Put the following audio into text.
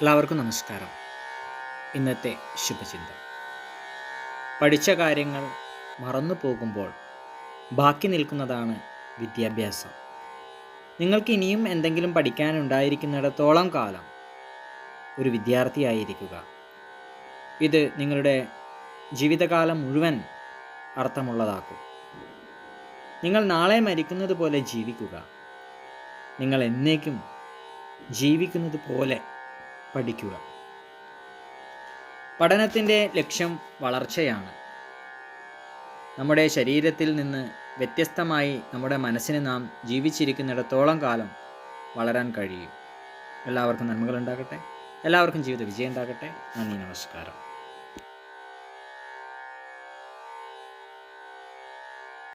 എല്ലാവർക്കും നമസ്കാരം. ഇന്നത്തെ ശുഭചിന്ത. പഠിച്ച കാര്യങ്ങൾ മറന്നു പോകുമ്പോൾ ബാക്കി നിൽക്കുന്നതാണ് വിദ്യാഭ്യാസം. നിങ്ങൾക്ക് ഇനിയും എന്തെങ്കിലും പഠിക്കാനുണ്ടായിരിക്കുന്നിടത്തോളം കാലം ഒരു വിദ്യാർത്ഥിയായിരിക്കുക ഇത് നിങ്ങളുടെ ജീവിതകാലം മുഴുവൻ അർത്ഥമുള്ളതാക്കും. നിങ്ങൾ നാളെ മരിക്കുന്നത് പോലെ ജീവിക്കുക. നിങ്ങൾ എന്നേക്കും ജീവിക്കുന്നത് പോലെ പഠിക്കുക. പഠനത്തിന്റെ ലക്ഷ്യം വളർച്ചയാണ്. നമ്മുടെ ശരീരത്തിൽ നിന്ന് വ്യത്യസ്തമായി നമ്മുടെ മനസ്സിന് നാം ജീവിച്ചിരിക്കുന്നിടത്തോളം കാലം വളരാൻ കഴിയും. എല്ലാവർക്കും നന്മകൾ ഉണ്ടാകട്ടെ. എല്ലാവർക്കും ജീവിത വിജയം ഉണ്ടാകട്ടെ. നന്ദി നമസ്കാരം.